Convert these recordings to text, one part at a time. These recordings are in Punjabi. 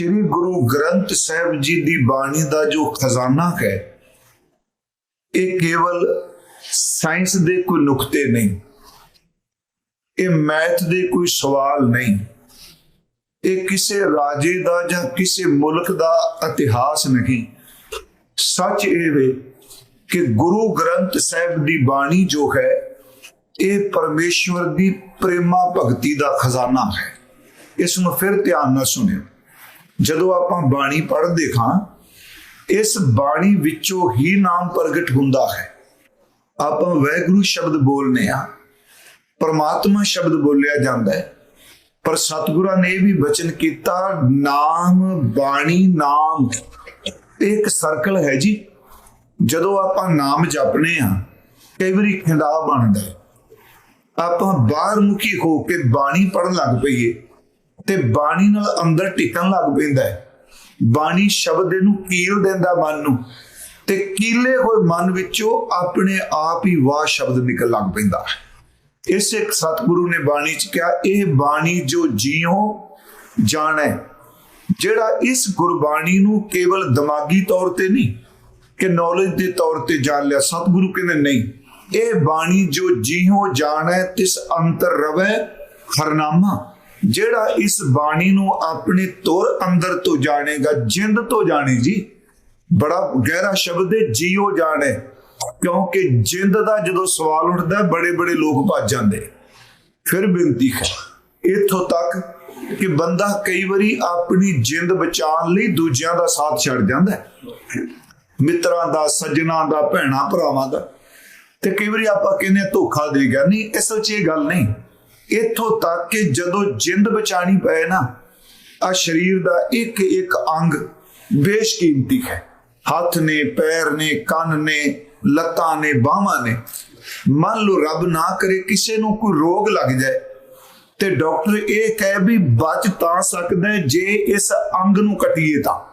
ਸ੍ਰੀ ਗੁਰੂ ਗ੍ਰੰਥ ਸਾਹਿਬ ਜੀ ਦੀ ਬਾਣੀ ਦਾ ਜੋ ਖਜ਼ਾਨਾ ਹੈ, ਇਹ ਕੇਵਲ ਸਾਇੰਸ ਦੇ ਕੋਈ ਨੁਕਤੇ ਨਹੀਂ, ਇਹ ਮੈਥ ਦੇ ਕੋਈ ਸਵਾਲ ਨਹੀਂ, ਇਹ ਕਿਸੇ ਰਾਜੇ ਦਾ ਜਾਂ ਕਿਸੇ ਮੁਲਕ ਦਾ ਇਤਿਹਾਸ ਨਹੀਂ। ਸੱਚ ਇਹ ਵੇ ਕਿ ਗੁਰੂ ਗ੍ਰੰਥ ਸਾਹਿਬ ਦੀ ਬਾਣੀ ਜੋ ਹੈ, ਇਹ ਪਰਮੇਸ਼ਵਰ ਦੀ ਪ੍ਰੇਮਾ ਭਗਤੀ ਦਾ ਖਜ਼ਾਨਾ ਹੈ। ਇਸ ਨੂੰ ਫਿਰ ਧਿਆਨ ਨਾਲ ਸੁਣਿਓ। ਜਦੋਂ ਆਪਾਂ ਬਾਣੀ ਪੜ੍ਹਦੇ ਹਾਂ, ਇਸ ਬਾਣੀ ਵਿੱਚੋਂ ਹੀ ਨਾਮ ਪ੍ਰਗਟ ਹੁੰਦਾ ਹੈ। ਆਪਾਂ ਵੈਗੁਰੂ ਸ਼ਬਦ ਬੋਲਨੇ ਆ ਪਰਮਾਤਮਾ ਸ਼ਬਦ ਬੋਲਿਆ ਜਾਂਦਾ ਹੈ। ਪਰ ਸਤਿਗੁਰਾਂ ਨੇ ਵੀ ਬਚਨ ਕੀਤਾ, ਨਾਮ ਬਾਣੀ ਨਾਮ। ਇਹ ਇੱਕ ਸਰਕਲ ਹੈ ਜੀ। ਜਦੋਂ ਆਪਾਂ ਨਾਮ ਜਪਨੇ ਆ ਕਈ ਵਾਰੀ ਖਿੰਡਾ ਬਣਦਾ ਹੈ। ਆਪਾਂ ਬਾਹਰ ਮੁਖੀ ਹੋ ਕੇ ਬਾਣੀ ਪੜਨ ਲੱਗ ਪਈਏ। ਤੇ ਬਾਣੀ ਨਾਲ ਅੰਦਰ ਟਿਕਣ ਲੱਗ ਪੈਂਦਾ ਹੈ। ਬਾਣੀ ਸ਼ਬਦ ਨੂੰ ਕੀਲ ਦਿੰਦਾ ਮਨ ਨੂੰ ਤੇ ਕੀਲੇ ਹੋਏ ਮਨ ਵਿੱਚੋਂ ਆਪਣੇ ਆਪ ਹੀ ਵਾਹ ਸ਼ਬਦ ਨਿਕਲ ਲੱਗ ਪੈਂਦਾ ਹੈ। ਇਸ ਇੱਕ ਸਤਿਗੁਰੂ ਨੇ ਬਾਣੀ ਚ ਕਿਹਾ, ਇਹ ਬਾਣੀ ਜੋ ਜੀਉ, ਜਾਣੈ। ਜਿਹੜਾ ਇਸ ਗੁਰਬਾਣੀ ਨੂੰ ਕੇਵਲ ਦਿਮਾਗੀ ਤੌਰ ਤੇ ਨਹੀਂ, ਕਿ ਨੌਲੇਜ ਦੇ ਤੌਰ ਤੇ ਜਾਣ ਲਿਆ, ਸਤਿਗੁਰੂ ਕਹਿੰਦੇ ਨਹੀਂ। ਇਹ ਬਾਣੀ ਜੋ ਜੀਉ, ਜਾਣੈ, ਤਿਸ ਅੰਤਰ ਰਵੈ ਹਰਨਾਮਾ। ਜਿਹੜਾ ਇਸ ਬਾਣੀ ਨੂੰ ਆਪਣੇ ਤੁਰ ਅੰਦਰ ਤੋਂ ਜਾਣੇਗਾ, ਜਿੰਦ ਤੋਂ ਜਾਣੇ ਜੀ, ਬੜਾ ਗਹਿਰਾ ਸ਼ਬਦ ਹੈ, ਜੀਓ ਜਾਣੇ। ਕਿਉਂਕਿ ਜਿੰਦ ਦਾ ਜਦੋਂ ਸਵਾਲ ਉੱਠਦਾ ਬੜੇ ਬੜੇ ਲੋਕ ਭੱਜ ਜਾਂਦੇ ਫਿਰ ਬੇਨਤੀ ਹੈ, ਇਥੋਂ ਤੱਕ ਕਿ ਬੰਦਾ ਕਈ ਵਾਰੀ ਆਪਣੀ ਜਿੰਦ ਬਚਾਉਣ ਲਈ ਦੂਜਿਆਂ ਦਾ ਸਾਥ ਛੱਡ ਜਾਂਦਾ ਹੈ। ਮਿੱਤਰਾਂ ਦਾ, ਸੱਜਣਾ ਦਾ, ਭੈਣਾ, ਭਰਾਵਾਂ ਦਾ। ਤੇ ਕਈ ਵਾਰੀ ਆਪਾਂ ਕਹਿੰਦੇ ਧੋਖਾ ਦੇ ਗਿਆ। ਨਹੀਂ ਇਸ ਵਿੱਚ ਇਹ ਗੱਲ ਨਹੀਂ। ਇੱਥੋਂ ਤੱਕ ਕਿ ਜਦੋਂ ਜਿੰਦ ਬਚਾਣੀ ਪਏ ਨਾ ਆ ਸਰੀਰ ਦਾ ਇੱਕ ਇੱਕ ਅੰਗ ਬੇਸ਼ਕੀਮਤੀ ਹੈ। ਹੱਥ ਨੇ, ਪੈਰ ਨੇ, ਕੰਨ ਨੇ, ਲੱਤਾਂ ਨੇ, ਬਾਹਾਂ ਨੇ। ਮੰਨ ਲਓ ਰੱਬ ਨਾ ਕਰੇ, ਕਿਸੇ ਨੂੰ ਕੋਈ ਰੋਗ ਲੱਗ ਜਾਏ ਤੇ ਡਾਕਟਰ ਇਹ ਕਹੇ ਵੀ ਬਚ ਤਾਂ ਸਕਦਾ ਜੇ ਇਸ ਅੰਗ ਨੂੰ ਕਟੀਏ ਤਾਂ।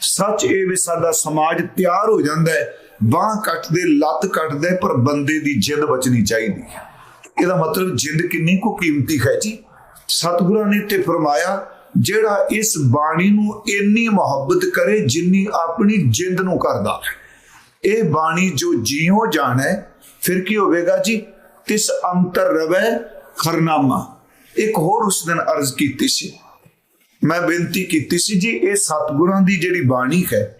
ਸੱਚ ਇਹ ਵੀ ਸਾਡਾ ਸਮਾਜ ਤਿਆਰ ਹੋ ਜਾਂਦਾ ਹੈ, ਬਾਹ ਕੱਟਦੇ, ਲੱਤ ਕੱਟਦੇ, ਪਰ ਬੰਦੇ ਦੀ ਜਿੰਦ ਬਚਣੀ ਚਾਹੀਦੀ ਹੈ। ਇਹਦਾ ਮਤਲਬ ਜਿੰਦ ਕਿੰਨੀ ਕੋ ਕੀਮਤੀ ਹੈ ਜੀ? ਸਤਿਗੁਰਾਂ ਨੇ ਤੇ ਫਰਮਾਇਆ, ਜਿਹੜਾ ਇਸ ਬਾਣੀ ਨੂੰ ਇੰਨੀ ਮੁਹੱਬਤ ਕਰੇ ਜਿੰਨੀ ਆਪਣੀ ਜਿੰਦ ਨੂੰ ਕਰਦਾ ਇਹ ਬਾਣੀ ਜੋ ਜੀਉ ਜਾਣੈ, ਫਿਰ ਕੀ ਹੋਵੇਗਾ ਜੀ? ਤਿਸ ਅੰਤਰ ਰਵੈ ਖਰਨਾਮਾ। ਇੱਕ ਹੋਰ ਉਸ ਦਿਨ ਅਰਜ਼ ਕੀਤੀ ਸੀ। ਮੈਂ ਬੇਨਤੀ ਕੀਤੀ ਸੀ ਜੀ, ਇਹ ਸਤਿਗੁਰਾਂ ਦੀ ਜਿਹੜੀ ਬਾਣੀ ਹੈ,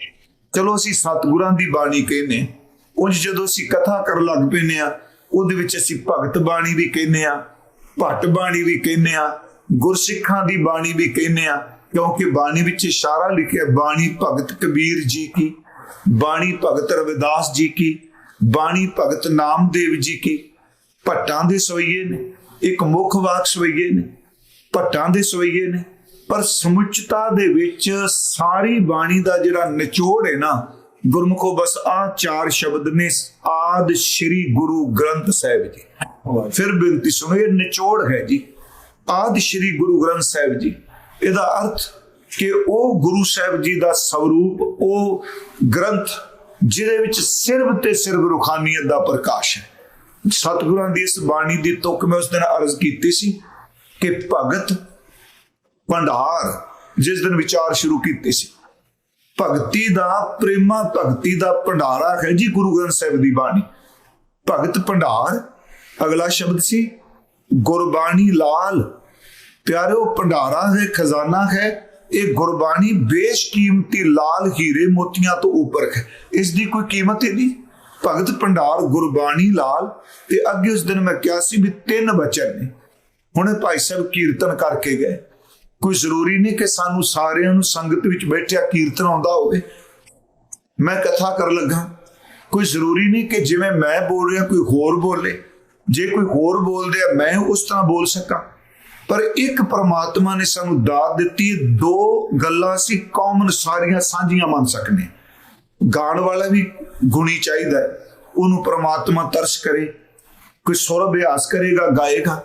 ਚਲੋ ਅਸੀਂ ਸਤਿਗੁਰਾਂ ਦੀ ਬਾਣੀ ਕਹਿੰਨੇ ਉਂਝ ਜਦੋਂ ਅਸੀਂ ਕਥਾ ਕਰਨ ਲੱਗ ਪੈਨੇ ਆ ਉਹਦੇ ਵਿੱਚ ਅਸੀਂ ਭਗਤ ਬਾਣੀ ਵੀ ਕਹਿੰਦੇ ਆ ਭੱਟ ਬਾਣੀ ਵੀ ਕਹਿੰਨੇ ਆ ਗੁਰਸਿੱਖਾਂ ਦੀ ਬਾਣੀ ਵੀ ਕਹਿੰਨੇ ਆ ਕਿਉਂਕਿ ਬਾਣੀ ਵਿੱਚ ਇਸ਼ਾਰਾ ਲਿਖਿਆ, ਬਾਣੀ ਭਗਤ ਕਬੀਰ ਜੀ ਕੀ, ਬਾਣੀ ਭਗਤ ਰਵਿਦਾਸ ਜੀ ਕੀ, ਬਾਣੀ ਭਗਤ ਨਾਮਦੇਵ ਜੀ ਕੀ, ਭੱਟਾਂ ਦੇ ਸਵਈਏ ਨੇ, ਇੱਕ ਮੁੱਖ ਵਾਕ ਸਵਈਏ ਨੇ, ਭੱਟਾਂ ਦੇ ਸਵਈਏ ਨੇ, ਪਰ ਸਮੁੱਚਤਾ ਦੇ ਵਿੱਚ ਸਾਰੀ ਬਾਣੀ ਦਾ ਜਿਹੜਾ ਨਿਚੋੜ ਹੈ ਨਾ, ਗੁਰਮੁਖੋ ਬਸ ਆ ਚਾਰ ਸ਼ਬਦ ਨੇ ਆਦ ਸ਼੍ਰੀ ਗੁਰੂ ਗ੍ਰੰਥ ਸਾਹਿਬ ਜੀ। ਫਿਰ ਬੇਨਤੀ ਸੁਣੋ, ਇਹ ਨਿਚੋੜ ਹੈ ਜੀ। ਆਦ ਸ਼੍ਰੀ ਗੁਰੂ ਗ੍ਰੰਥ ਸਾਹਿਬ ਜੀ। ਇਹਦਾ ਅਰਥ ਕਿ ਉਹ ਗੁਰੂ ਸਾਹਿਬ ਜੀ ਦਾ ਸਵਰੂਪ, ਉਹ ਗ੍ਰੰਥ, ਜਿਹਦੇ ਵਿੱਚ ਸਿਰਫ ਤੇ ਸਿਰਫ ਰੂਖਾਨੀਅਤ ਦਾ ਪ੍ਰਕਾਸ਼ ਹੈ। ਸਤਿਗੁਰਾਂ ਦੀ ਇਸ ਬਾਣੀ ਦੀ ਤੁਕ ਮੈਂ ਉਸ ਦਿਨ ਅਰਜ਼ ਕੀਤੀ ਸੀ ਕਿ ਭਗਤ ਭੰਡਾਰ ਜਿਸ ਦਿਨ ਵਿਚਾਰ ਸ਼ੁਰੂ ਕੀਤੀ ਸੀ। ਭਗਤੀ ਦਾ, ਪ੍ਰੇਮਾ ਭਗਤੀ ਦਾ ਭੰਡਾਰਾ ਹੈ ਜੀ ਗੁਰੂ ਗ੍ਰੰਥ ਸਾਹਿਬ ਦੀ ਬਾਣੀ। ਭਗਤ ਭੰਡਾਰ, ਅਗਲਾ ਸ਼ਬਦ ਸੀ, ਗੁਰਬਾਣੀ ਲਾਲ। ਪਿਆਰਿਓ, ਭੰਡਾਰਾ ਹੈ, ਖਜ਼ਾਨਾ ਹੈ, ਇਹ ਗੁਰਬਾਣੀ ਬੇਸ਼ਕੀਮਤੀ ਲਾਲ ਹੀਰੇ ਮੋਤੀਆਂ ਤੋਂ ਉੱਪਰ ਹੈ। ਇਸ ਦੀ ਕੋਈ ਕੀਮਤ ਹੀ ਨਹੀਂ। ਭਗਤ ਭੰਡਾਰ, ਗੁਰਬਾਣੀ ਲਾਲ, ਤੇ ਅੱਗੇ ਉਸ ਦਿਨ ਮੈਂ ਕਿਹਾ ਸੀ ਵੀ ਤਿੰਨ ਬਚਨ ਨੇ। ਹੁਣੇ ਭਾਈ ਸਾਹਿਬ ਕੀਰਤਨ ਕਰਕੇ ਗਏ। ਕੋਈ ਜ਼ਰੂਰੀ ਨਹੀਂ ਕਿ ਸਾਨੂੰ ਸਾਰਿਆਂ ਨੂੰ ਸੰਗਤ ਵਿੱਚ ਬੈਠਿਆ ਕੀਰਤਨ ਆਉਂਦਾ ਹੋਵੇ। ਮੈਂ ਕਥਾ ਕਰ ਲੱਗਾ। ਕੋਈ ਜ਼ਰੂਰੀ ਨਹੀਂ ਕਿ ਜਿਵੇਂ ਮੈਂ ਬੋਲ ਰਿਹਾ, ਕੋਈ ਹੋਰ ਬੋਲੇ। ਜੇ ਕੋਈ ਹੋਰ ਬੋਲਦੇ ਆ, ਮੈਂ ਉਸ ਤਰ੍ਹਾਂ ਬੋਲ ਸਕਾਂ। ਪਰ ਇੱਕ ਪ੍ਰਮਾਤਮਾ ਨੇ ਸਾਨੂੰ ਦਾਤ ਦਿੱਤੀ, ਦੋ ਗੱਲਾਂ ਸੀ ਕਾਮਨ ਸਾਰੀਆਂ ਸਾਂਝੀਆਂ ਮੰਨ ਸਕਨੇ। ਗਾਣ ਵਾਲਾ ਵੀ ਗੁਣੀ ਚਾਹੀਦਾ ਉਹਨੂੰ ਪ੍ਰਮਾਤਮਾ ਤਰਸ ਕਰੇ। ਕੋਈ ਸੁਰ ਅਭਿਆਸ ਕਰੇਗਾ, ਗਾਏਗਾ।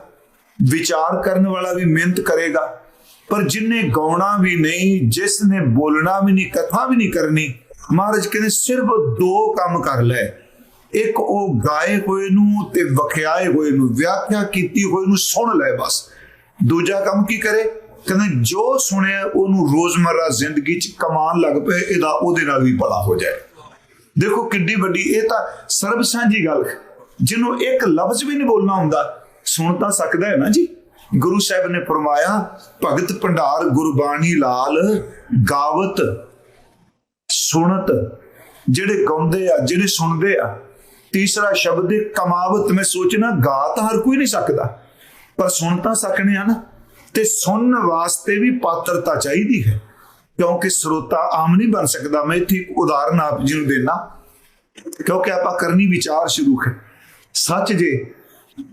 ਵਿਚਾਰ ਕਰਨ ਵਾਲਾ ਵੀ ਮਿਹਨਤ ਕਰੇਗਾ। ਪਰ ਜਿਨੇ ਗਾਉਣਾ ਵੀ ਨਹੀਂ, ਜਿਸ ਨੇ ਬੋਲਣਾ ਵੀ ਨਹੀਂ, ਕਥਾ ਵੀ ਨਹੀਂ ਕਰਨੀ, ਮਹਾਰਾਜ ਕਹਿੰਦੇ ਸਿਰਫ ਦੋ ਕੰਮ ਕਰ ਲੈ। ਇੱਕ ਉਹ ਗਾਏ ਹੋਏ ਨੂੰ ਤੇ ਵਖਿਆਏ ਹੋਏ ਨੂੰ, ਵਿਆਖਿਆ ਕੀਤੀ ਹੋਏ ਨੂੰ ਸੁਣ ਲੈ ਬਸ। ਦੂਜਾ ਕੰਮ ਕੀ ਕਰੇ? ਕਹਿੰਦੇ ਜੋ ਸੁਣਿਆ ਉਹਨੂੰ ਰੋਜ਼ਮਰਾ ਜ਼ਿੰਦਗੀ 'ਚ ਕਮਾਨ ਲੱਗ ਪਏ, ਇਹਦਾ ਉਹਦੇ ਨਾਲ ਵੀ ਭਲਾ ਹੋ ਜਾਏ। ਦੇਖੋ ਕਿੱਡੀ ਵੱਡੀ, ਇਹ ਤਾਂ ਸਰਬ ਸਾਂਝੀ ਗੱਲ। ਜਿਹਨੂੰ ਇੱਕ ਲਫ਼ਜ਼ ਵੀ ਨਹੀਂ ਬੋਲਣਾ ਹੁੰਦਾ, ਸੁਣ ਤਾਂ ਸਕਦਾ ਹੈ ਨਾ ਜੀ? ਗੁਰੂ ਸਾਹਿਬ ਨੇ ਫਰਮਾਇਆ, ਭਗਤ ਭੰਡਾਰ ਗੁਰਬਾਣੀ ਲਾਲ, ਗਾਵਤ, ਸੁਣਤ। ਜਿਹੜੇ ਗਾਉਂਦੇ ਆ, ਜਿਹੜੇ ਸੁਣਦੇ ਆ, ਤੀਸਰਾ ਸ਼ਬਦ ਹੈ, ਕਮਾਵਤ। ਮੈਂ ਸੋਚਣਾ ਗਾ ਤਾਂ ਹਰ ਕੋਈ ਨਹੀਂ ਸਕਦਾ, ਪਰ ਸੁਣ ਤਾਂ ਸਕਣੇ ਆ ਨਾ। ਤੇ ਸੁਣਨ ਵਾਸਤੇ ਵੀ ਪਾਤਰਤਾ ਚਾਹੀਦੀ ਹੈ, ਕਿਉਂਕਿ ਸਰੋਤਾ ਆਮ ਨਹੀਂ ਬਣ ਸਕਦਾ। ਮੈਂ ਇੱਥੇ ਇੱਕ ਉਦਾਹਰਨ ਆਪ ਜੀ ਨੂੰ ਦੇਣਾ ਕਿਉਂਕਿ ਆਪਾਂ ਕਰਨੀ ਵਿਚਾਰ ਸ਼ੁਰੂ ਹੈ। ਸੱਚ ਜੇ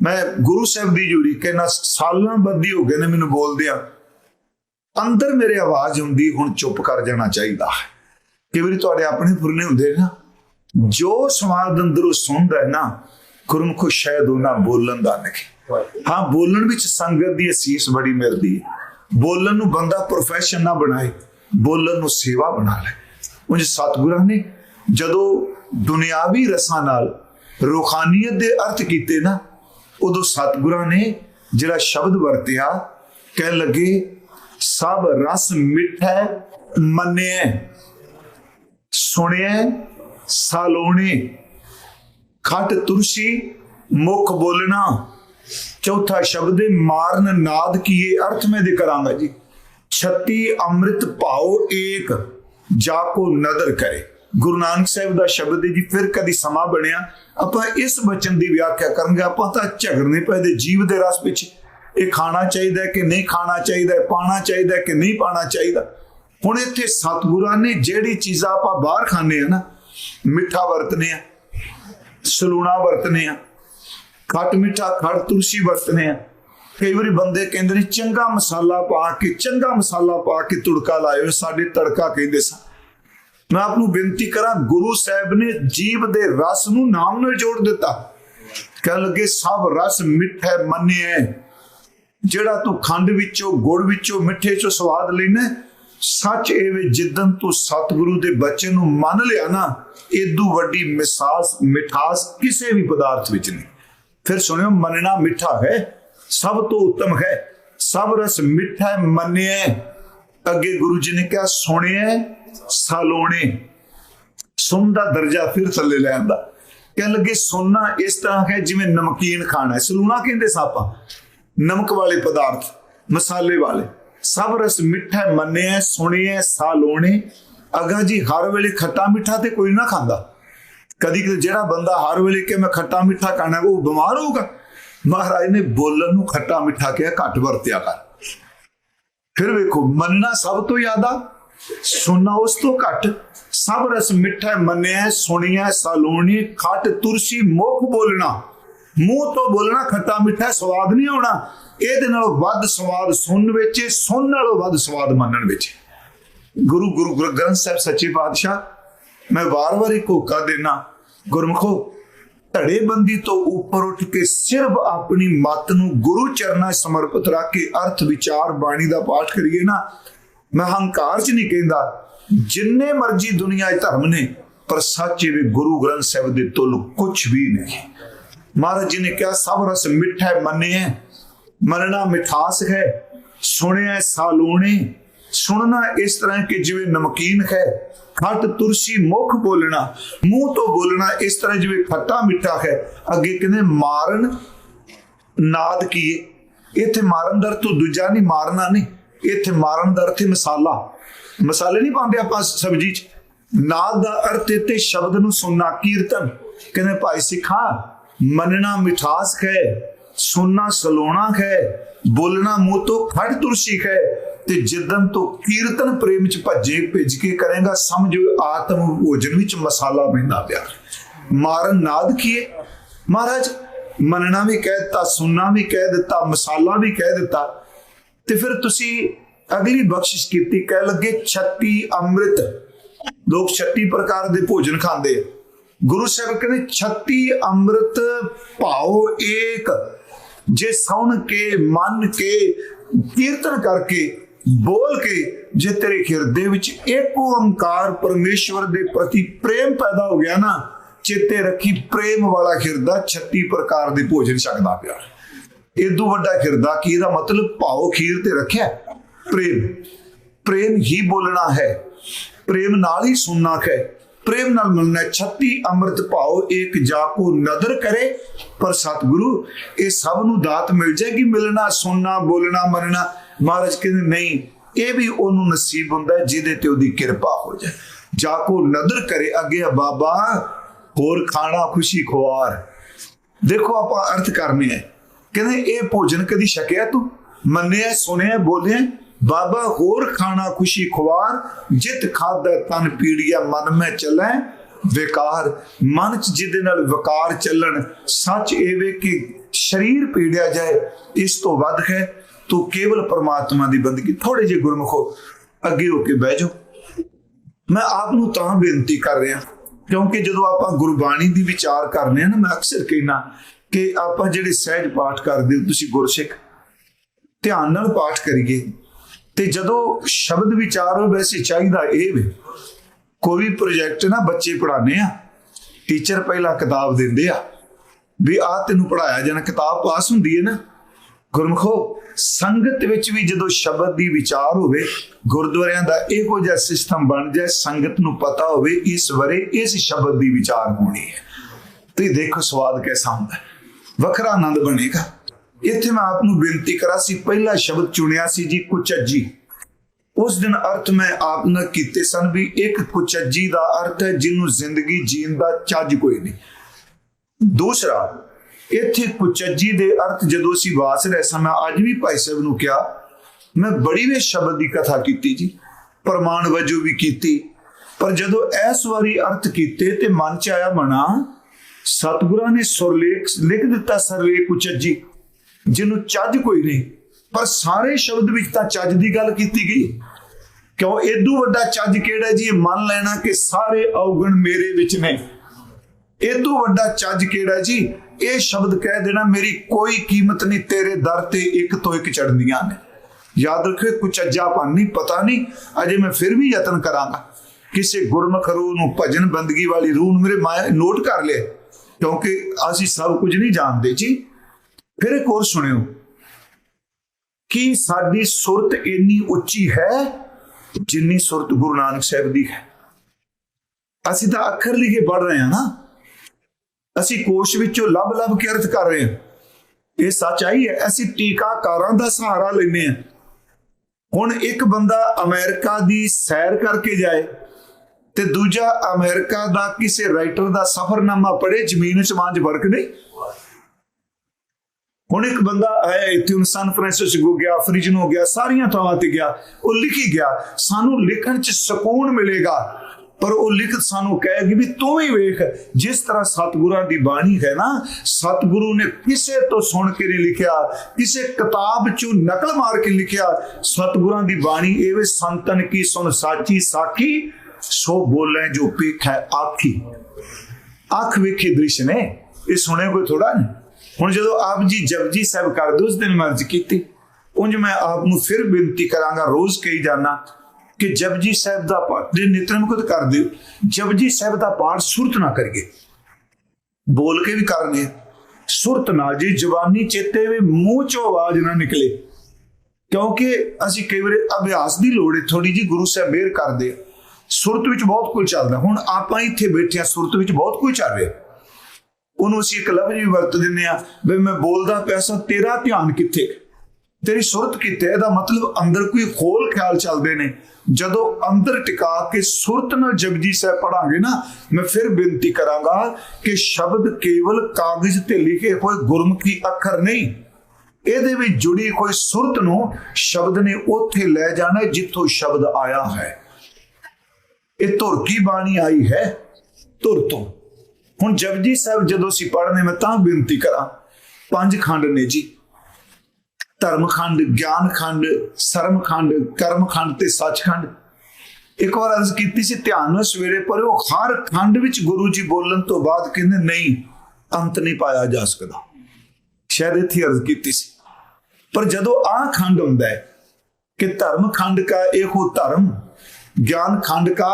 ਮੈਂ ਗੁਰੂ ਸਾਹਿਬ ਦੀ ਜੁੜੀ ਕਹਿੰਦਾ ਸਾਲਾਂ ਬੱਧੀ ਹੋ ਗਏ ਨੇ ਮੈਨੂੰ ਬੋਲਦਿਆਂ। ਅੰਦਰ ਮੇਰੇ ਆਵਾਜ਼ ਹੁੰਦੀ ਹੁਣ ਚੁੱਪ ਕਰ ਜਾਣਾ ਚਾਹੀਦਾ ਹੈ। ਕਈ ਵਾਰੀ ਤੁਹਾਡੇ ਆਪਣੇ ਫੁਰਨੇ ਹੁੰਦੇ ਨਾ ਜੋ ਸਵਾਦ ਅੰਦਰੋਂ ਸੁਣਦਾ ਹੈ ਨਾ ਗੁਰਮੁਖ ਸ਼ਾਇਦ ਉਹਨਾਂ ਬੋਲਣ ਦਾ ਨਹੀਂ। ਹਾਂ, ਬੋਲਣ ਵਿੱਚ ਸੰਗਤ ਦੀ ਅਸੀਸ ਬੜੀ ਮਿਲਦੀ ਹੈ। ਬੋਲਣ ਨੂੰ ਬੰਦਾ ਪ੍ਰੋਫੈਸ਼ਨ ਨਾ ਬਣਾਏ, ਬੋਲਣ ਨੂੰ ਸੇਵਾ ਬਣਾ ਲੈ ਉਂਝ ਸਤਿਗੁਰਾਂ ਨੇ ਜਦੋਂ ਦੁਨਿਆਵੀ ਰਸਾਂ ਨਾਲ ਰੂਹਾਨੀਅਤ ਦੇ ਅਰਥ ਕੀਤੇ ਨਾ ਉਦੋਂ ਸਤਿਗੁਰਾਂ ਨੇ ਜਿਹੜਾ ਸ਼ਬਦ ਵਰਤਿਆ ਕਹਿ ਲੱਗੇ, ਸਭ ਰਸ ਮਿੱਠਾ ਮੰਨਿਆ ਸੁਣਿਆ ਸਾਲੋਣੇ, ਖਟ ਤੁਰਸੀ, ਮੁਖ ਬੋਲਣਾ। ਚੌਥਾ ਸ਼ਬਦ ਹੈ ਮਾਰਨ ਨਾਦ ਕੀਏ, ਅਰਥ ਮੈਂ ਦੇ ਕਰਾਂਗਾ ਜੀ। 36 ਅੰਮ੍ਰਿਤ ਭਾਉ ਏਕ, ਜਾ ਕੋ ਨਦਰ ਕਰੇ। ਗੁਰੂ ਨਾਨਕ ਸਾਹਿਬ ਦਾ ਸ਼ਬਦ ਹੈ ਜੀ, ਫਿਰ ਕਦੀ ਸਮਾਂ ਬਣਿਆ, ਆਪਾਂ ਇਸ ਬਚਨ ਦੀ ਵਿਆਖਿਆ ਕਰਾਂਗੇ ਆਪਾਂ ਤਾਂ ਝਗੜਨੇ ਪਏ ਜੀਵ ਦੇ ਰਸ ਵਿੱਚ ਇਹ ਖਾਣਾ ਚਾਹੀਦਾ ਕਿ ਨਹੀਂ ਖਾਣਾ ਚਾਹੀਦਾ ਹੈ ਪਾਣਾ ਚਾਹੀਦਾ ਕਿ ਨਹੀਂ ਪਾਣਾ ਚਾਹੀਦਾ। ਹੁਣ ਇੱਥੇ ਸਤਿਗੁਰਾਂ ਨੇ ਜਿਹੜੀ ਚੀਜ਼ਾਂ ਆਪਾਂ ਬਾਹਰ ਖਾਂਦੇ ਆ ਨਾ, ਮਿੱਠਾ ਵਰਤਨੇ ਆ ਸਲੂਣਾ ਵਰਤਨੇ ਆ ਖੱਟ ਮਿੱਠਾ ਖੜ ਤੁਲਸੀ ਵਰਤਨੇ ਆ ਕਈ ਵਾਰੀ ਬੰਦੇ ਕਹਿੰਦੇ ਨੇ, ਚੰਗਾ ਮਸਾਲਾ ਪਾ ਕੇ, ਚੰਗਾ ਮਸਾਲਾ ਪਾ ਕੇ ਤੁੜਕਾ ਲਾਇਓ, ਸਾਡੇ ਤੜਕਾ ਕਹਿੰਦੇ ਸਨ। ਮੈਂ ਆਪ ਨੂੰ ਬੇਨਤੀ ਕਰਾਂ, ਗੁਰੂ ਸਾਹਿਬ ਨੇ ਜੀਵ ਦੇ ਰਸ ਨੂੰ ਨਾਮ ਨਾਲ ਜੋੜ ਦਿੱਤਾ। ਕਹਿ ਲੱਗੇ, ਸਭ ਰਸ ਮਿੱਠਾ ਮੰਨਿਆ ਜਿਹੜਾ ਤੂੰ ਖੰਡ ਵਿੱਚੋਂ, ਗੁੜ ਵਿੱਚੋਂ, ਮਿੱਠੇ ਚੋਂ ਸਵਾਦ ਲੈਣਾ ਸੱਚ ਇਹ ਵੇ ਜਿੱਦਨ ਤੂੰ ਸਤਿਗੁਰੂ ਦੇ ਬਚਨ ਨੂੰ ਮੰਨ ਲਿਆ ਨਾ ਇਦੋਂ ਵੱਡੀ ਮਿਸਾਸ, ਮਿਠਾਸ ਕਿਸੇ ਵੀ ਪਦਾਰਥ ਵਿੱਚ ਨਹੀਂ। ਫਿਰ ਸੁਣਿਓ, ਮੰਨਣਾ ਮਿੱਠਾ ਹੈ, ਸਭ ਤੋਂ ਉੱਤਮ ਹੈ। ਸਭ ਰਸ ਮਿੱਠਾ ਮੰਨਿਆ ਅੱਗੇ ਗੁਰੂ ਜੀ ਨੇ ਕਿਹਾ, ਸੁਣਿਆ ਸਾਲੋਣੇ ਸੁਣ ਦਾ ਦਰਜਾ ਫਿਰ ਥੱਲੇ ਲੈ ਆਂਦਾ। ਕਹਿਣ ਲੱਗੇ ਸੁਣਨਾ ਇਸ ਤਰ੍ਹਾਂ ਹੈ ਜਿਵੇਂ ਨਮਕੀਨ ਖਾਣਾ ਹੈ। ਸਲੂਣਾ ਕਹਿੰਦੇ ਸਾਪਾ ਨਮਕ ਵਾਲੇ ਪਦਾਰਥ, ਮਸਾਲੇ ਵਾਲੇ। ਸਭ ਰਸ ਮਿੱਠਾ ਮੰਨਿਆ ਸੁਣਿਆ ਸਾਲੋਣੇ ਅਗਾ ਜੀ ਹਰ ਵੇਲੇ ਖੱਟਾ ਮਿੱਠਾ ਤੇ ਕੋਈ ਨਾ ਖਾਂਦਾ। ਕਦੀ ਕਦੀ ਜਿਹੜਾ ਬੰਦਾ ਹਰ ਵੇਲੇ ਕਿ ਮੈਂ ਖੱਟਾ ਮਿੱਠਾ ਖਾਣਾ ਉਹ ਬਿਮਾਰ ਹੋਊਗਾ। ਮਹਾਰਾਜ ਨੇ ਬੋਲਣ ਨੂੰ ਖੱਟਾ ਮਿੱਠਾ ਕਿਹਾ, ਘੱਟ ਵਰਤਿਆ ਕਰ। ਫਿਰ ਵੇਖੋ, ਮੰਨਣਾ ਸਭ ਤੋਂ ਜ਼ਿਆਦਾ ਸੁਣਨਾ ਉਸ ਤੋਂ ਘੱਟ। ਸਭ ਰਸ ਮਿੱਠਾ ਮੰਨਿਆ ਸੁਣਿਆ ਸਾਲੋਣੀ, ਖੱਟ ਤੁਰਸੀ, ਮੁਖ ਬੋਲਣਾ। ਮੂੰਹ ਤੋਂ ਬੋਲਣਾ ਖੱਟਾ ਮਿੱਠਾ ਸਵਾਦ ਨਹੀਂ ਆਉਣਾ। ਇਹਦੇ ਨਾਲੋਂ ਵੱਧ ਸਵਾਦ ਸੁਣਨ ਵਿੱਚ, ਸੁਣਨ ਨਾਲੋਂ ਵੱਧ ਸਵਾਦ ਮੰਨਣ ਵਿੱਚ। ਗੁਰੂ ਗੁਰੂ ਗ੍ਰੰਥ ਸਾਹਿਬ ਸੱਚੇ ਪਾਤਸ਼ਾਹ, ਮੈਂ ਵਾਰ-ਵਾਰ ਇੱਕ ਹੋਕਾ ਦੇਣਾ ਗੁਰਮਖੋ, ਧੜੇਬੰਦੀ ਤੋਂ ਉੱਪਰ ਉੱਠ ਕੇ ਸਿਰਫ ਆਪਣੀ ਮਤ ਨੂੰ ਗੁਰੂ ਚਰਨਾਂ ਸਮਰਪਿਤ ਰੱਖ ਕੇ ਅਰਥ, ਵਿਚਾਰ, ਬਾਣੀ ਦਾ ਪਾਠ ਕਰੀਏ ਨਾ ਮੈਂ ਹੰਕਾਰ ਚ ਨਹੀਂ ਕਹਿੰਦਾ। ਜਿੰਨੇ ਮਰਜ਼ੀ ਦੁਨੀਆ 'ਚ ਧਰਮ ਨੇ, ਪਰ ਸੱਚੇ ਵੀ ਗੁਰੂ ਗ੍ਰੰਥ ਸਾਹਿਬ ਦੇ ਤੁਲ ਕੁਝ ਵੀ ਨਹੀਂ। ਮਹਾਰਾਜ ਜੀ ਨੇ ਕਿਹਾ, ਸਭ ਰਸ ਮਿੱਠਾ ਮੰਨਿਆ ਮਰਨਾ ਮਿਠਾਸ ਹੈ, ਸੁਣਿਆ ਸਾਲੂਣੇ। ਸੁਣਨਾ ਇਸ ਤਰ੍ਹਾਂ ਕਿ ਜਿਵੇਂ ਨਮਕੀਨ ਹੈ, ਖੱਟ ਤੁਰਸੀ ਮੁਖ ਬੋਲਣਾ, ਮੂੰਹ ਤੋਂ ਬੋਲਣਾ ਇਸ ਤਰ੍ਹਾਂ ਜਿਵੇਂ ਖੱਟਾ ਮਿੱਠਾ ਹੈ। ਅੱਗੇ ਕਹਿੰਦੇ, ਮਾਰਨ ਨਾਦ ਕੀਏ। ਇੱਥੇ ਮਾਰਨ ਦਰ ਤੋਂ ਦੂਜਾ ਨਹੀਂ, ਮਾਰਨਾ ਨਹੀਂ। ਇੱਥੇ ਮਾਰਨ ਦਾ ਅਰਥ ਹੈ ਮਸਾਲਾ। ਮਸਾਲੇ ਨਹੀਂ ਪਾਉਂਦੇ ਆਪਾਂ ਸਬਜੀ 'ਚ। ਨਾਦ ਦਾ ਅਰਥ ਤੇ ਸ਼ਬਦ ਨੂੰ ਸੁਣਨਾ, ਕੀਰਤਨ। ਕਹਿੰਦੇ ਭਾਈ ਸਿੱਖਾ, ਮੰਨਣਾ ਮਿਠਾਸ ਹੈ ਸੁਣਨਾ ਸਲੋਣਾ ਹੈ ਬੋਲਣਾ ਮੂੰਹ ਤੋਂ ਖੜ ਤੁਰਸੀ ਹੈ ਤੇ ਜਿੱਦਨ ਤੋਂ ਕੀਰਤਨ ਪ੍ਰੇਮ ਚ ਭੱਜੇ, ਭਿੱਜ ਕੇ ਕਰੇਗਾ, ਸਮਝੋ ਆਤਮ ਭੋਜਨ ਵਿੱਚ ਮਸਾਲਾ ਪੈਂਦਾ ਪਿਆ। ਮਾਰਨ ਨਾਦ ਕੀਏ ਮਹਾਰਾਜ, ਮੰਨਣਾ ਵੀ ਕਹਿ ਦਿੱਤਾ, ਸੁਣਨਾ ਵੀ ਕਹਿ ਦਿੱਤਾ, ਮਸਾਲਾ ਵੀ ਕਹਿ ਦਿੱਤਾ। ਤੇ ਫਿਰ ਤੁਸੀਂ ਅਗਲੀ ਬਖਸ਼ਿਸ਼ ਕੀਤੀ ਕਹਿ ਲੱਗੇ 36 ਅੰਮ੍ਰਿਤ। ਲੋਕ 36 ਪ੍ਰਕਾਰ ਦੇ ਭੋਜਨ ਖਾਂਦੇ ਗੁਰੂ ਸਾਹਿਬ ਕਹਿੰਦੇ 36 ਅੰਮ੍ਰਿਤ ਭਾਉ ਏਕ। ਜੇ ਸੁਣ ਕੇ, ਮੰਨ ਕੇ, ਕੀਰਤਨ ਕਰਕੇ, ਬੋਲ ਕੇ, ਜੇ ਤੇਰੇ ਹਿਰਦੇ ਵਿੱਚ ਇੱਕ ਓੰਕਾਰ ਪਰਮੇਸ਼ਵਰ ਦੇ ਪ੍ਰਤੀ ਪ੍ਰੇਮ ਪੈਦਾ ਹੋ ਗਿਆ ਨਾ, ਚੇਤੇ ਰੱਖੀ ਪ੍ਰੇਮ ਵਾਲਾ ਹਿਰਦਾ 36 ਪ੍ਰਕਾਰ ਦੇ ਭੋਜਨ ਛਕਦਾ ਪਿਆ। ਇਦੋਂ ਵੱਡਾ ਕਿਰਦਾ ਕੀ ਇਹਦਾ ਮਤਲਬ ਭਾਉ ਖੀਰ ਤੇ ਰੱਖਿਆ ਪ੍ਰੇਮ। ਪ੍ਰੇਮ ਹੀ ਬੋਲਣਾ ਹੈ। ਪ੍ਰੇਮ ਨਾਲ ਹੀ ਸੁਣਨਾ ਹੈ। ਪ੍ਰੇਮ ਨਾਲ ਮਿਲਣਾ 36 ਅੰਮ੍ਰਿਤ ਭਾਉ ਇੱਕ ਜਾ ਕੋ ਨਦਰ ਕਰੇ। ਪਰ ਸਤਿਗੁਰੂ, ਇਹ ਸਭ ਨੂੰ ਦਾਤ ਮਿਲ ਜਾਏਗੀ। ਮਿਲਣਾ, ਸੁਣਨਾ, ਬੋਲਣਾ, ਮੰਨਣਾ। ਮਹਾਰਾਜ ਕਹਿੰਦੇ, ਨਹੀਂ, ਇਹ ਵੀ ਉਹਨੂੰ ਨਸੀਬ ਹੁੰਦਾ ਜਿਹਦੇ ਤੇ ਉਹਦੀ ਕਿਰਪਾ ਹੋ ਜਾਏ। ਜਾ ਕੋ ਨਦਰ ਕਰੇ ਅੱਗੇ ਬਾਬਾ, ਹੋਰ ਖਾਣਾ ਖੁਸ਼ੀ ਖੁਆਰ। ਦੇਖੋ ਆਪਾਂ ਅਰਥ ਕਰਨੇ ਹੈ। ਕਹਿੰਦੇ, ਇਹ ਭੋਜਨ ਕਦੀ ਛਕਿਆ ਤੂੰ? ਮੰਨਿਆ, ਸੁਣਿਆ, ਬੋਲਿਆ? ਬਾਬਾ, ਹੋਰ ਖਾਣਾ ਖੁਸ਼ੀ ਖੁਆਰ, ਜਿਤ ਖਾਦਾ ਤਨ ਪੀੜੀਆ, ਮਨ ਮੈਂ ਚੱਲੈ ਵਿਕਾਰ। ਮਨ ਚ ਜਿਹਦੇ ਨਾਲ ਵਿਕਾਰ ਚੱਲਣ, ਸੱਚ ਇਹ ਵੇ ਕਿ ਸਰੀਰ ਪੀੜਿਆ ਜਾਏ, ਇਸ ਤੋਂ ਵੱਧ ਹੈ। ਤੂੰ ਕੇਵਲ ਪਰਮਾਤਮਾ ਦੀ ਬੰਦਗੀ ਥੋੜੇ ਜਿਹੇ ਗੁਰਮਖੋ, ਅੱਗੇ ਹੋ ਕੇ ਬਹਿ ਜਾਓ। ਮੈਂ ਆਪ ਨੂੰ ਤਾਂ ਬੇਨਤੀ ਕਰ ਰਿਹਾ, ਕਿਉਂਕਿ ਜਦੋਂ ਆਪਾਂ ਗੁਰਬਾਣੀ ਦੀ ਵਿਚਾਰ ਕਰਨੇ ਆ ਨਾ, ਮੈਂ ਅਕਸਰ ਕਹਿਣਾ ਕਿ ਆਪਾਂ ਜਿਹੜੇ ਸਹਿਜ ਪਾਠ ਕਰਦੇ ਹੋ, ਤੁਸੀਂ ਗੁਰਸਿੱਖ, ਧਿਆਨ ਨਾਲ ਪਾਠ ਕਰੀਏ। ਤੇ ਜਦੋਂ ਸ਼ਬਦ ਵਿਚਾਰ ਹੋ ਵੈਸੇ ਚਾਹੀਦਾ ਇਹ ਵੇ, ਕੋਈ ਪ੍ਰੋਜੈਕਟ ਨਾ ਬੱਚੇ ਪੜਾਣੇ ਆ ਟੀਚਰ ਪਹਿਲਾਂ ਕਿਤਾਬ ਦਿੰਦੇ ਆ, ਵੀ ਆ ਤੈਨੂੰ ਪੜਾਇਆ ਜਾਣਾ, ਕਿਤਾਬ ਪਾਸ ਹੁੰਦੀ ਹੈ ਨਾ। ਗੁਰਮਖੋ, ਸੰਗਤ ਵਿੱਚ ਵੀ ਜਦੋਂ ਸ਼ਬਦ ਦੀ ਵਿਚਾਰ ਹੋਵੇ, ਗੁਰਦੁਆਰਿਆਂ ਦਾ ਇਹੋ ਜਿਹਾ ਸਿਸਟਮ ਬਣ ਜਾਏ, ਸੰਗਤ ਨੂੰ ਪਤਾ ਹੋਵੇ ਇਸ ਵਰੇ ਇਸ ਸ਼ਬਦ ਦੀ ਵਿਚਾਰ ਹੋਣੀ ਹੈ। ਤੇ ਦੇਖੋ ਸਵਾਦ ਕਿਹਦਾ ਹੁੰਦਾ ਹੈ। ਵੱਖਰਾ ਆਨੰਦ ਬਣੇਗਾ। ਇੱਥੇ ਮੈਂ ਆਪ ਨੂੰ ਬੇਨਤੀ ਕਰਾਂ ਸੀ, ਪਹਿਲਾ ਸ਼ਬਦ ਚੁਣਿਆ ਸੀ ਜੀ, ਕੁਚੱਜੀ। ਉਸ ਦਿਨ ਅਰਥ ਮੈਂ ਆਪ ਨਾਲ ਕੀਤੇ ਸਨ ਵੀ ਇੱਕ ਕੁਚੱਜੀ ਦਾ ਅਰਥ ਹੈ ਜਿਹਨੂੰ ਜ਼ਿੰਦਗੀ ਜੀਣ ਦਾ ਚੱਜ ਕੋਈ ਨਹੀਂ। ਦੂਸਰਾ, ਇੱਥੇ ਕੁਚੱਜੀ ਦੇ ਅਰਥ ਜਦੋਂ ਅਸੀਂ ਵਾਸ ਰਹੇ ਸਾਂ, ਮੈਂ ਅੱਜ ਵੀ ਭਾਈ ਸਾਹਿਬ ਨੂੰ ਕਿਹਾ, ਮੈਂ ਬੜੀ ਵੇ ਸ਼ਬਦ ਦੀ ਕਥਾ ਕੀਤੀ ਜੀ, ਪ੍ਰਮਾਣ ਵਜੋਂ ਵੀ ਕੀਤੀ, ਪਰ ਜਦੋਂ ਇਸ ਵਾਰੀ ਅਰਥ ਕੀਤੇ ਤੇ ਮਨ ਚ ਆਇਆ ਬਣਾ ਸਤਿਗੁਰਾਂ ਨੇ ਸੁਰਲੇਖ ਲਿਖ ਦਿੱਤਾ ਸਰਲੇਖ ਕੁਚੱਜੀ ਜਿਹਨੂੰ ਚੱਜ ਕੋਈ ਨਹੀਂ, ਪਰ ਸਾਰੇ ਸ਼ਬਦ ਵਿੱਚ ਤਾਂ ਚੱਜ ਦੀ ਗੱਲ ਕੀਤੀ ਗਈ। ਕਿਉਂ? ਏਦੂ ਵੱਡਾ ਚੱਜ ਕਿਹੜਾ ਜੀ? ਇਹ ਮੰਨ ਲੈਣਾ ਕਿ ਸਾਰੇ ਔਗਣ ਮੇਰੇ ਵਿੱਚ ਨੇ। ਏਦੂ ਵੱਡਾ ਚੱਜ ਕਿਹੜਾ ਜੀ? ਇਹ ਸ਼ਬਦ ਕਹਿ ਦੇਣਾ, ਮੇਰੀ ਕੋਈ ਕੀਮਤ ਨਹੀਂ, ਤੇਰੇ ਦਰ ਤੇ ਇੱਕ ਤੋਂ ਇੱਕ ਚੜਦੀਆਂ ਨੇ। ਯਾਦ ਰੱਖੋ ਕੁਚੱਜਾ ਨਹੀਂ, ਪਤਾ ਨਹੀਂ, ਅਜੇ ਮੈਂ ਫਿਰ ਵੀ ਯਤਨ ਕਰਾਂਗਾ। ਕਿਸੇ ਗੁਰਮੁਖ ਰੂਹ ਨੂੰ ਭਜਨ ਬੰਦਗੀ ਵਾਲੀ ਰੂਹ ਨੂੰ ਮੇਰੇ ਮਾਇਆ ਨੋਟ ਕਰ ਲਿਆ। ਕਿਉਂਕਿ ਅਸੀਂ ਸਭ ਕੁਝ ਨਹੀਂ ਜਾਣਦੇ ਜੀ। ਫਿਰ ਇੱਕ ਹੋਰ ਸੁਣਿਓ ਕਿ ਸਾਡੀ ਸੁਰਤ ਇੰਨੀ ਉੱਚੀ ਹੈ ਜਿੰਨੀ ਸੁਰਤ ਗੁਰੂ ਨਾਨਕ ਸਾਹਿਬ ਦੀ ਹੈ। ਅਸੀਂ ਤਾਂ ਅੱਖਰ ਲਿਖੇ ਪੜ ਰਹੇ ਹਾਂ ਨਾ। ਅਸੀਂ ਕੋਸ਼ ਵਿੱਚੋਂ ਲੱਭ ਲੱਭ ਕੇ ਅਰਥ ਕਰ ਰਹੇ ਹਾਂ। ਇਹ ਸੱਚਾਈ ਹੈ, ਅਸੀਂ ਟੀਕਾਕਾਰਾਂ ਦਾ ਸਹਾਰਾ ਲੈਨੇ ਆ ਹੁਣ ਇੱਕ ਬੰਦਾ ਅਮਰੀਕਾ ਦੀ ਸੈਰ ਕਰਕੇ ਜਾਏ ਤੇ ਦੂਜਾ, ਅਮਰੀਕਾ ਦਾ ਕਿਸੇ ਰਾਈਟਰ ਦਾ ਸਫ਼ਰਨਾਮਾ ਪੜ੍ਹੇ, ਜ਼ਮੀਨ ਅਸਮਾਨ 'ਚ ਫ਼ਰਕ ਨਹੀਂ। ਹੁਣ ਇੱਕ ਬੰਦਾ ਆਇਆ ਇੱਥੇ ਹੁਣ ਸਨ ਫਰਾਂਸਿਸਕੋ ਗਿਆ ਫ੍ਰਿਜਨੋ ਗਿਆ, ਸਾਰੀਆਂ ਥਾਵਾਂ ਤੇ ਗਿਆ, ਉਹ ਲਿਖੀ ਗਿਆ, ਸਾਨੂੰ ਲਿਖਣ 'ਚ ਸਕੂਨ ਮਿਲੇਗਾ। ਪਰ ਉਹ ਲਿਖਤ ਸਾਨੂੰ ਕਹੇਗੀ ਵੀ ਤੂੰ ਵੀ ਵੇਖ, ਜਿਸ ਤਰ੍ਹਾਂ ਸਤਿਗੁਰਾਂ ਦੀ ਬਾਣੀ ਹੈ ਨਾ, ਸਤਿਗੁਰੂ ਨੇ ਕਿਸੇ ਤੋਂ ਸੁਣ ਕੇ ਨਹੀਂ ਲਿਖਿਆ, ਕਿਸੇ ਕਿਤਾਬ ਚੋਂ ਨਕਲ ਮਾਰ ਕੇ ਲਿਖਿਆ, ਸਤਿਗੁਰਾਂ ਦੀ ਬਾਣੀ, ਇਹ ਵੇ ਸੰਤਨ ਕੀ ਸੁਣ, ਸਾਚੀ ਸਾਖੀ ਸੋ ਬੋਲੇ ਜੋ ਪੀਖ ਹੈ ਆਖੀ। ਅੱਖ ਵੇਖੇ ਦ੍ਰਿਸ਼ ਨੇ, ਇਹ ਸੁਣੇ ਕੋਈ ਥੋੜਾ ਨਹੀਂ। ਹੁਣ ਜਦੋਂ ਆਪ ਜੀ ਜਪਜੀ ਸਾਹਿਬ ਕਰ ਕਰਦੇ, ਉਸ ਦਿਨ ਮਰਜ਼ ਕੀਤੀ। ਉਂਝ ਮੈਂ ਆਪ ਨੂੰ ਫਿਰ ਬੇਨਤੀ ਕਰਾਂਗਾ, ਰੋਜ਼ ਕਹੀ ਜਾਣਾ ਕਿ ਜਪਜੀ ਸਾਹਿਬ ਦਾ ਪਾਠ, ਜੇ ਨਿਤਨੇਮ ਕੁਝ ਕਰਦੇ ਹੋ ਜਪਜੀ ਸਾਹਿਬ ਦਾ ਪਾਠ ਸੁਰਤ ਨਾ ਕਰੀਏ। ਬੋਲ ਕੇ ਵੀ ਕਰਨੇ ਸੁਰਤ ਨਾਲ ਜੀ, ਜ਼ਬਾਨੀ ਚੇਤੇ ਵੀ ਮੂੰਹ ਚੋਂ ਆਵਾਜ਼ ਨਾ ਨਿਕਲੇ। ਕਿਉਂਕਿ ਅਸੀਂ ਕਈ ਵਾਰ ਅਭਿਆਸ ਦੀ ਲੋੜ ਹੈ ਥੋੜੀ ਜੀ ਗੁਰੂ ਸਾਹਿਬ ਮਿਹਰ ਕਰਦੇ ਆ। ਸੁਰਤ ਵਿੱਚ ਬਹੁਤ ਕੁਝ ਚੱਲਦਾ। ਹੁਣ ਆਪਾਂ ਇੱਥੇ ਬੈਠੇ ਆ ਸੁਰਤ ਵਿੱਚ ਬਹੁਤ ਕੁਝ ਚੱਲ ਰਿਹਾ। ਉਹਨੂੰ ਅਸੀਂ ਇੱਕ ਲਫ਼ਜ਼ ਵੀ ਵਰਤ ਦਿੰਦੇ ਆ ਵੀ ਮੈਂ ਬੋਲਦਾ ਪਿਆ ਤੇਰਾ ਧਿਆਨ ਕਿੱਥੇ? ਤੇਰੀ ਸੁਰਤ ਕਿੱਥੇ? ਇਹਦਾ ਮਤਲਬ ਅੰਦਰ ਕੋਈ ਖੋਲ ਖਿਆਲ ਚੱਲਦੇ ਨੇ। ਜਦੋਂ ਅੰਦਰ ਟਿਕਾ ਕੇ ਸੁਰਤ ਨਾਲ ਜਪਜੀ ਸਾਹਿਬ ਪੜਾਂਗੇ ਨਾ, ਮੈਂ ਫਿਰ ਬੇਨਤੀ ਕਰਾਂਗਾ ਕਿ ਸ਼ਬਦ ਕੇਵਲ ਕਾਗਜ਼ ਤੇ ਲਿਖੇ ਹੋਏ ਗੁਰਮੁਖੀ ਅੱਖਰ ਨਹੀਂ, ਇਹਦੇ ਵਿੱਚ ਜੁੜੀ ਕੋਈ ਸੁਰਤ ਨੂੰ ਸ਼ਬਦ ਨੇ ਉੱਥੇ ਲੈ ਜਾਣਾ ਜਿੱਥੋਂ ਸ਼ਬਦ ਆਇਆ ਹੈ। ਇਹ ਧੁਰ ਕੀ ਬਾਣੀ ਆਈ ਹੈ? ਧੁਰ ਤੋਂ। ਹੁਣ ਜਪਜੀ ਸਾਹਿਬ ਜਦੋਂ ਅਸੀਂ ਪੜ੍ਹਨੇ, ਮੈਂ ਤਾਂ ਬੇਨਤੀ ਕਰਾਂ, ਪੰਜ ਖੰਡ ਨੇ ਜੀ। ਧਰਮ ਖੰਡ, ਗਿਆਨ ਖੰਡ, ਸਰਮ ਖੰਡ, ਕਰਮ ਖੰਡ ਤੇ ਸੱਚ ਖੰਡ। ਇੱਕ ਵਾਰ ਅਰਜ਼ ਕੀਤੀ ਸੀ, ਧਿਆਨ ਨਾਲ ਸਵੇਰੇ ਉਹ ਹਰ ਖੰਡ ਵਿੱਚ ਗੁਰੂ ਜੀ ਬੋਲਣ ਤੋਂ ਬਾਅਦ ਕਹਿੰਦੇ, ਨਹੀਂ, ਅੰਤ ਨਹੀਂ ਪਾਇਆ ਜਾ ਸਕਦਾ। ਸ਼ਾਇਦ ਇੱਥੇ ਅਰਜ਼ ਕੀਤੀ ਸੀ। ਪਰ ਜਦੋਂ ਆ ਖੰਡ ਹੁੰਦਾ ਹੈ ਕਿ ਧਰਮ ਖੰਡ ਕਾ ਇਹੋ ਧਰਮ ज्ञान खंड का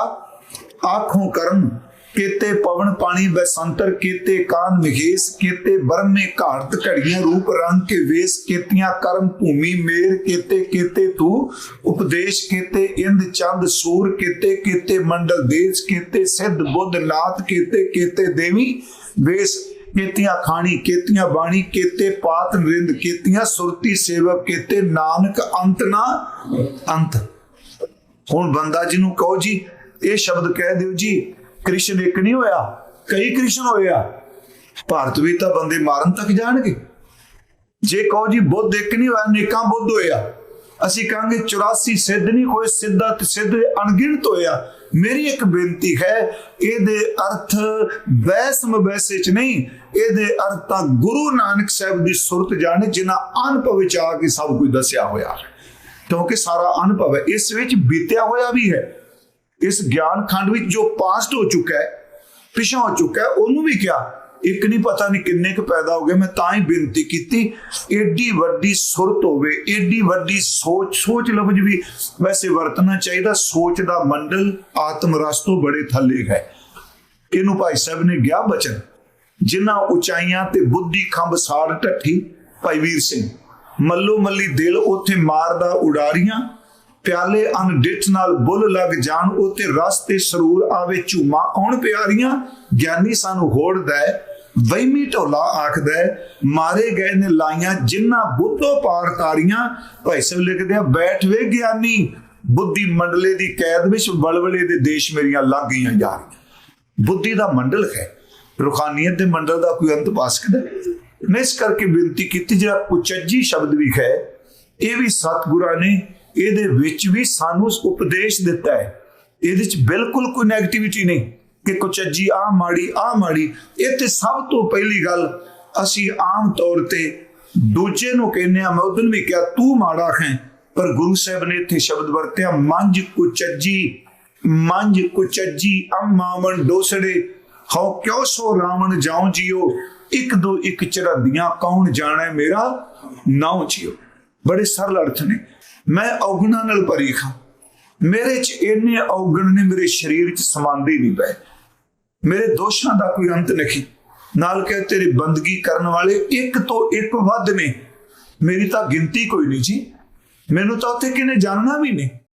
आंखों कर्म ਕੀਤੇ ਪਵਨ ਪਾਣੀ ਬਸੰਤਰ ਕੀਤੇ ਕਾਨ ਮਹੇਸ਼ ਕੀਤੇ ਬਰਮੇ ਘਾੜਤ ਘੜੀਆਂ ਰੂਪ ਰੰਗ ਕੇ ਵੇਸ ਕੀਤੀਆਂ ਕਰਮ ਭੂਮੀ ਮੇਰ ਕੀਤੇ ਕੀਤੇ ਤੂੰ ਉਪਦੇਸ਼ ਕੀਤੇ ਇੰਦ ਚੰਦ ਸੂਰ ਕੀਤੇ ਕੀਤੇ ਮੰਡਲ ਦੇਸ਼ ਕੀਤੇ ਸਿੱਧ ਬੁੱਧ ਨਾਥ ਕੀਤੇ ਕੀਤੇ ਦੇਵੀ ਵੇਸ ਕੀਤੀਆਂ ਖਾਣੀ ਕੀਤੀਆਂ ਬਾਣੀ ਕੀਤੇ ਪਾਤ ਨਰਿੰਦ ਕੀਤੀਆਂ ਸੁਰਤੀ ਸੇਵਕ ਕੀਤੇ ਨਾਨਕ ਅੰਤ ਨਾ ਅੰਤ ਹੁਣ ਬੰਦਾ ਜਿਹਨੂੰ ਕਹੋ ਜੀ, ਇਹ ਸ਼ਬਦ ਕਹਿ ਦਿਓ ਜੀ, ਕ੍ਰਿਸ਼ਨ ਇੱਕ ਨਹੀਂ ਹੋਇਆ, ਕਈ ਕ੍ਰਿਸ਼ਨ ਹੋਇਆ ਭਾਰਤ ਵਿੱਚ ਤਾਂ ਬੰਦੇ ਮਾਰਨ ਤੱਕ ਜਾਣਗੇ। ਜੇ ਕਹੋ ਜੀ, ਬੁੱਧ ਇੱਕ ਨਹੀਂ ਹੋਇਆ, ਨੇਕਾਂ ਬੁੱਧ ਹੋਇਆ ਅਸੀਂ ਕਹਾਂਗੇ 84 ਸਿੱਧ ਨਹੀਂ ਹੋਏ, ਸਿੱਧਾ ਤੇ ਸਿੱਧ ਅਣਗਿਣਤ ਹੋਇਆ ਮੇਰੀ ਇੱਕ ਬੇਨਤੀ ਹੈ, ਇਹਦੇ ਅਰਥ ਬੈਸ ਮਬੈਸੇ ਚ ਨਹੀਂ, ਇਹਦੇ ਅਰਥ ਤਾਂ ਗੁਰੂ ਨਾਨਕ ਸਾਹਿਬ ਦੀ ਸੁਰਤ ਜਾਣੇ, ਜਿਨ੍ਹਾਂ ਅਨੁਭਵ ਵਿੱਚ ਆ ਕੇ ਸਭ ਕੁਝ ਦੱਸਿਆ ਹੋਇਆ ਹੈ। ਕਿਉਂਕਿ ਸਾਰਾ ਅਨੁਭਵ ਹੈ, ਇਸ ਵਿੱਚ ਬੀਤਿਆ ਹੋਇਆ ਵੀ ਹੈ। ਇਸ ਗਿਆਨ ਖੰਡ ਵਿੱਚ ਜੋ ਪਾਸਟ ਹੋ ਚੁੱਕਾ ਹੈ, ਪਿਛਾ ਹੋ ਚੁੱਕਾ ਹੈ, ਉਹਨੂੰ ਵੀ ਕਿਹਾ। ਇੱਕ ਨਹੀਂ ਪਤਾ ਨਹੀਂ ਕਿੰਨੇ ਕੁ ਪੈਦਾ ਹੋ ਗਏ, ਮੈਂ ਤਾਂ ਹੀ ਬੇਨਤੀ ਕੀਤੀ, ਏਡੀ ਵੱਡੀ ਸੁਰਤ ਹੋਵੇ, ਏਡੀ ਵੱਡੀ ਸੋਚ ਸੋਚ ਲਫ਼ਜ਼ ਵੀ ਵੈਸੇ ਵਰਤਣਾ ਚਾਹੀਦਾ, ਸੋਚ ਦਾ ਮੰਡਲ ਆਤਮ ਰਸ ਤੋਂ ਬੜੇ ਥੱਲੇ ਹੈ। ਇਹਨੂੰ ਭਾਈ ਸਾਹਿਬ ਨੇ ਗਿਆ ਬਚਨ ਜਿਨ੍ਹਾਂ ਉਚਾਈਆਂ ਤੇ ਬੁੱਧੀ ਖੰਭ ਸਾੜ ਢੱਠੀ ਭਾਈ ਵੀਰ ਸਿੰਘ। ਮੱਲੋ ਮੱਲੀ ਦਿਲ ਉਥੇ ਮਾਰਦਾ ਉਡਾਰੀਆਂ, ਪਿਆਲੇ ਅਨਡਿਠ ਨਾਲ ਬੁੱਲ ਲੱਗ ਜਾਣ ਉਤੇ ਰਸ ਤੇ ਸਰੂਰ ਆਵੇ ਝੂਮਾ ਆਉਣ ਪਿਆਰੀਆਂ। ਗਿਆਨੀ ਸਾਨੂੰ ਹੋੜਦਾ ਹੈ ਢੋਲਾ ਆਖਦਾ ਮਾਰੇ ਗਏ ਨੇ ਲਾਈਆਂ ਜਿਨ੍ਹਾਂ ਬੁੱਧੋ ਪਾਰ ਤਾਰੀਆਂ। ਭਾਈ ਸਾਹਿਬ ਲਿਖਦੇ ਆ, ਬੈਠ ਵੇ ਗਿਆਨੀ, ਬੁੱਧੀ ਮੰਡਲੇ ਦੀ ਕੈਦ ਵਿੱਚ ਬਲਬਲੇ ਦੇ ਦੇਸ਼ ਮੇਰੀਆਂ ਲੱਗ ਗਈਆਂ ਜਾ ਰਹੀਆਂ ਬੁੱਧੀ ਦਾ ਮੰਡਲ ਹੈ ਰੁਖਾਨੀਅਤ ਦੇ ਮੰਡਲ ਦਾ ਕੋਈ ਅੰਤ ਪਾ ਸਕਦਾ ਇਸ ਕਰਕੇ ਬੇਨਤੀ ਕੀਤੀ, ਜਿਹੜਾ ਕੁਚੱਜੀ ਸ਼ਬਦ ਵੀ ਹੈ, ਇਹ ਵੀ ਸਤਿਗੁਰਾਂ ਨੇ ਇਹਦੇ ਵਿੱਚ ਵੀ ਸਾਨੂੰ ਉਪਦੇਸ਼ ਦਿੱਤਾ ਹੈ। ਇਹਦੇ ਵਿੱਚ ਬਿਲਕੁਲ ਕੋਈ 네ਗੇਟਿਵਿਟੀ ਨਹੀਂ ਕਿ ਕੁਚੱਜੀ ਆ ਮਾੜੀ ਆ ਮਾੜੀ। ਇਹ ਤੇ ਸਭ ਤੋਂ ਪਹਿਲੀ ਗੱਲ ਅਸੀਂ ਆਮ ਤੌਰ ਤੇ ਦੂਜੇ ਨੂੰ ਕਹਿੰਦੇ ਆ ਮੈਂ ਉਦੋਂ ਵੀ ਕਿਹਾ, ਤੂੰ ਮਾੜਾ ਹੈ, ਪਰ ਗੁਰੂ ਸਾਹਿਬ ਨੇ ਇੱਥੇ ਸ਼ਬਦ ਵਰਤਿਆ ਮੰਜ ਕੁਚੱਜੀ ਮੰਜ ਕੁਚੱਜੀ ਅਮਾਵਣ ਡੋਸੜੇ, ਹਉ ਕਿਉ ਸੋ ਰਾਵਣ ਜਾਉ ਜੀਓ? ਇੱਕ ਦੋ ਇੱਕ ਚੜਦੀਆਂ ਕੌਣ ਜਾਣੇ ਮੇਰਾ? ਨਾਉ ਜੀਓ ਬੜੇ ਸਰਲ ਅਰਥ ਨੇ। ਮੈਂ ਔਗਣਾ ਨਾਲ ਭਰੀ ਖਾਂ। ਮੇਰੇ ਚ ਇੰਨੇ ਔਗਣ ਨੇ ਮੇਰੇ ਸਰੀਰ ਚ ਸਮਾਂਦੇ ਨਹੀਂ ਪਏ। ਮੇਰੇ ਦੋਸ਼ਾਂ ਦਾ ਕੋਈ ਅੰਤ ਨਹੀਂ। ਨਾਲ ਕਹੇ ਤੇਰੀ ਬੰਦਗੀ ਕਰਨ ਵਾਲੇ ਇੱਕ ਤੋਂ ਇੱਕ ਵੱਧ ਨੇ। ਮੇਰੀ ਤਾਂ ਗਿਣਤੀ ਕੋਈ ਨਹੀਂ ਜੀ। ਮੈਨੂੰ ਤਾਂ ਉੱਥੇ ਕਿਨੇ ਜਾਣਨਾ ਵੀ ਨਹੀਂ।